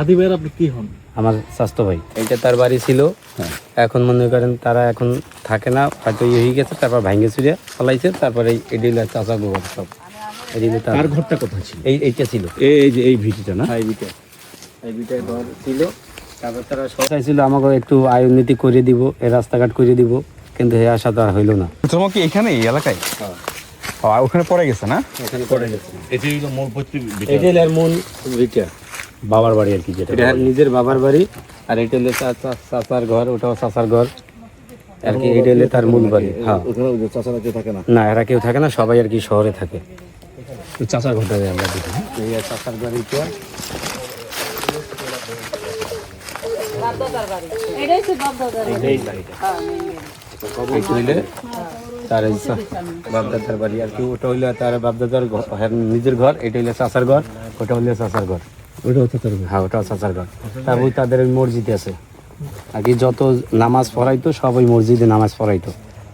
হাদি ভাইয়ের আপনি কি হন? আমার স্বাস্থ্য ভাই। এটা তার বাড়ি ছিল। এখন মনে করেন তারা এখন থাকে না হয়তো ইয়ে হয়ে গেছে তারপর ভাঙ্গে চুরিয়া ফলাইছে তারপরে এই ডিলে চাষা গোবর সব। এই তার ঘরটা কোথায় ছিল? এই এইটা ছিল। এই এই যে এই ভিটিটা না? এই বিটা এই বিটায় ঘর ছিল। তারপর তারা আমাকে একটু আয় উন্নতি করে দিব এই রাস্তাঘাট করে দিব কিন্তু এই আশা তো আর হইল না। তোমার কি এখানে এই এলাকায়? হ্যাঁ। আর ওখানে পড়ে গেছে না? এখানে পড়ে গেছে। এটি হলো পৈতৃক ভিটা। এটা হলো মূল ভিটা। বাবার বাড়ি আর কি যেটা এটা নিজের বাবার বাড়ি আর এটা হলো চাচা- চাচার ঘর ওটাও চাচার ঘর। আর কি এটা হলো তার মূল বাড়ি হ্যাঁ। ওখানে চাচারা কেউ থাকে না? না এরা কেউ থাকে না সবাই আর কি শহরে থাকে। তো চাচার ঘরটা আমরা দেখি। এই আর চাচার বাড়িটা। তার বাপদাদার বাড়ি আর কি ওটা হইলে তার বাপদাদার ঘর- হ্যাঁ, নিজের ঘর এটা হইলে চাচার ঘর ওটা হইলে চাচার ঘর। হ্যাঁ ওটাও তাদের ওই মসজিদ আছে। কি যত নামাজ পড়াইতো সব ওই মসজিদে নামাজ পড়াইতো।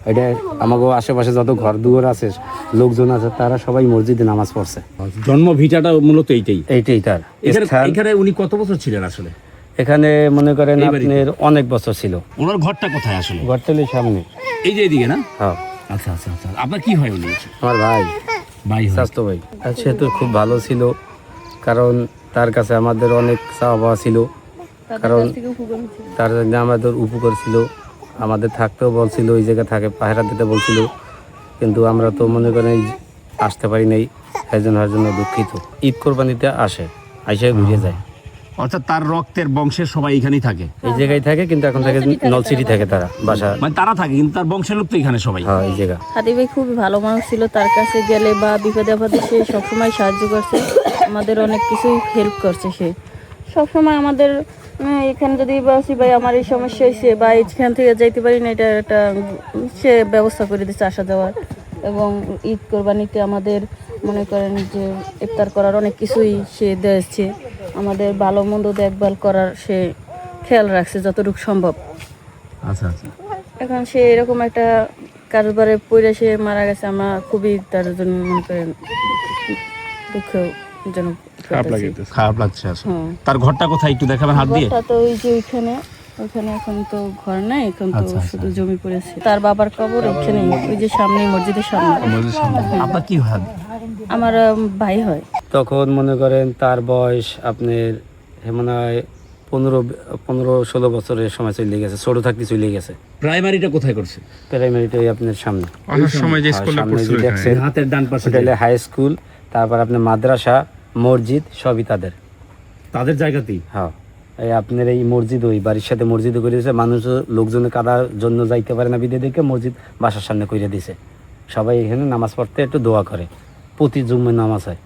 এটা আমাকে আশেপাশে যত ঘর দুয়ার আছে লোকজন আছে তারা সবাই মসজিদে নামাজ পড়ছে। জন্ম ভিটাটা মূলত এইটাই। এইটাই তার। এখানে উনি কত বছর ছিলেন আসলে? এখানে মনে করেন আপনার অনেক বছর ছিল। ওনার ঘরটা কোথায় আসলে? ঘরটালের সামনে। এই যে এইদিকে না? হ্যাঁ। আচ্ছা আচ্ছা আচ্ছা। আপনার কি হয় উনি? আমার ভাই। ভাই স্বাস্থ্য ভাই। সে তো খুব ভালো ছিল। কারণ তার কাছে আমাদের অনেক চাওয়া পাওয়া ছিল কারণ তার জন্য আমাদের উপকার ছিল। আমাদের থাকতেও বলছিল ওই জায়গায় থাকে পাহারা দিতে বলছিল। কিন্তু আমরা তো মনে করেন আসতে পারি নাই এর জন্য দুঃখিত। ঈদ কোরবানিতে আসে আইসে ঘুরে যায়। অর্থাৎ তার রক্তের বংশের সবাই এখানেই থাকে। এই জায়গায় থাকে কিন্তু এখন থেকে নলসিটি থাকে তারা বাসা। মানে তারা থাকে কিন্তু তার বংশের লোক তো এখানে সবাই। হ্যাঁ এই জায়গা। হাদি ভাই খুবই ভালো মানুষ ছিল তার কাছে গেলে বা বিপদে আপদে সে সবসময় সাহায্য করছে। আমাদের অনেক কিছুই হেল্প করছে সে। সবসময় আমাদের এখানে যদি বাসি ভাই আমার এই সমস্যা হয়েছে বা এখান থেকে যাইতে পারি না এটা একটা সে ব্যবস্থা করে দিচ্ছে আসা যাওয়ার। এবং ঈদ কোরবানিতে আমাদের মনে করেন যে ইফতার করার অনেক কিছুই সে দিয়েছে। আমাদের ভালো মন্দ দেখভাল করার সে খেয়াল রাখছে যতটুকু সম্ভব। আচ্ছা আচ্ছা। এখন সে এরকম একটা কারবারে পড়ে সে মারা গেছে আমরা খুবই তার জন্য মনে করেন দুঃখজনক করতেছি। খারাপ লাগছে আসলে। হ্যাঁ। তার ঘরটা কোথায় একটু দেখাবেন হাত দিয়ে? ঘরটা তো ওই যে ওইখানে ওইখানে এখন তো ঘর নাই এখন তো আচ্ছা, আচ্ছা। শুধু জমি পড়েছে তার বাবার কবর ওইখানে ওই যে সামনে মসজিদের সামনে। আপনার কি হয়? আমার ভাই হয়। তখন মনে করেন তার বয়স আপনার মনে হয় পনেরো পনেরো ষোলো বছরের সময় চলে গেছে ছোট থাকতে চলে গেছে। প্রাইমারিটা কোথায় করছে? প্রাইমারিটা ওই আপনার সামনে। আসার সময় যে স্কুলে হাতের ডান পাশে হাই স্কুল তারপর আপনার মাদ্রাসা মসজিদ সবই তাদের। তাদের জায়গাতেই হ্যাঁ। এই আপনার এই মসজিদ ওই বাড়ির সাথে মসজিদ করে দিয়েছে মানুষ লোকজন কাদার জন্য যাইতে পারে না বিদে দেখে মসজিদ বাসার সামনে করে দিয়েছে সবাই এখানে নামাজ পড়তে একটু দোয়া করে। প্রতি জুম্মে নামাজ হয়।